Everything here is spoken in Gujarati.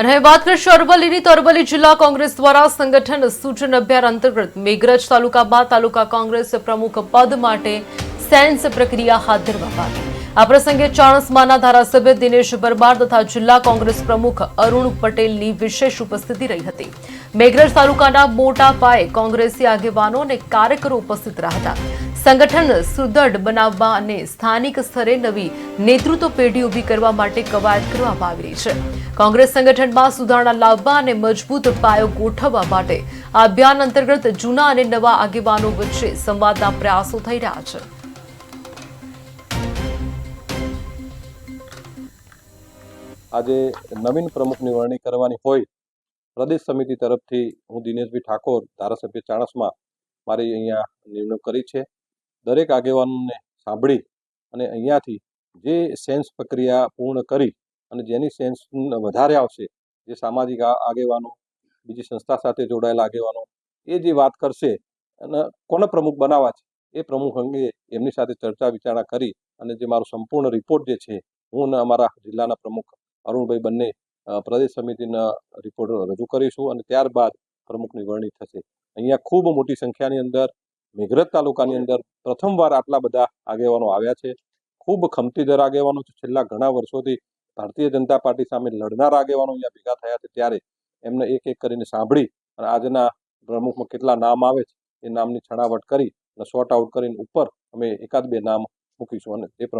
અને હવે વાત કરીશું અરવલ્લીની તો અરવલ્લી જિલ્લા કોંગ્રેસ દ્વારા સંગઠન સૂચન અભિયાન અંતર્ગત મેઘરજ તાલુકામાં તાલુકા કોંગ્રેસ પ્રમુખ પદ માટે સેન્સ પ્રક્રિયા હાથ ધરવામાં આવી. આ પ્રસંગે ચાણસમાના ધારાસભ્ય દિનેશ પરમાર તથા જિલ્લા કોંગ્રેસ પ્રમુખ અરુણ પટેલની વિશેષ ઉપસ્થિતિ રહી હતી. મેઘરજ તાલુકાના મોટા પાયે કોંગ્રેસી આગેવાનો અને કાર્યકરો ઉપસ્થિત રહ્યા હતા. સંગઠન સુદૃઢ બનાવવા અને સ્થાનિક સ્તરે નવી નેતૃત્વ પેઢી ઊભી કરવા માટે કવાયત કરવામાં આવી રહી છે. કોંગ્રેસ સંગઠનમાં સુધારણા લાવવા અને મજબૂત પાયો ગોઠવવા માટે આ અભિયાન અંતર્ગત જૂના અને નવા આગેવાનો વચ્ચે સંવાદના પ્રયાસો થઈ રહ્યા છે. આજે નવીન પ્રમુખની વરણી કરવાની હોય, પ્રદેશ સમિતિ તરફથી હું દિનેશભાઈ ઠાકોર ધારાસભ્ય ચાણસમાં મારી અહીંયા નિમણૂક કરી છે. દરેક આગેવાનોને સાંભળી અને અહીંયાથી જે સેન્સ પ્રક્રિયા પૂર્ણ કરી અને જેની સેન્સ વધારે આવશે, જે સામાજિક આગેવાનો, બીજી સંસ્થા સાથે જોડાયેલા આગેવાનો, એ જે વાત કરશે, અને કોને પ્રમુખ બનાવવા છે, એ પ્રમુખ અંગે એમની સાથે ચર્ચા વિચારણા કરી અને જે મારો સંપૂર્ણ રિપોર્ટ જે છે, હું અને અમારા જિલ્લાના પ્રમુખ અરુણભાઈ બંને પ્રદેશ સમિતિના રિપોર્ટ રજૂ કરીશું અને ત્યારબાદ પ્રમુખની વરણી થશે. અહીંયા ખૂબ મોટી સંખ્યાની અંદર મેઘરજ તાલુકાની અંદર પ્રથમવાર આટલા બધા આગેવાનો આવ્યા છે. ખૂબ ખમતીદર આગેવાનો છેલ્લા ઘણા વર્ષોથી ભારતીય જનતા પાર્ટી સામે લડનાર આગેવાનો અહીંયા ભેગા થયા છે. ત્યારે એમને એક એક કરીને સાંભળી અને આજના પ્રમુખમાં કેટલા નામ આવે છે એ નામની છણાવટ કરી અને શોર્ટ આઉટ કરીને ઉપર અમે એકાદ બે નામ મૂકીશું અને એ પ્રમાણે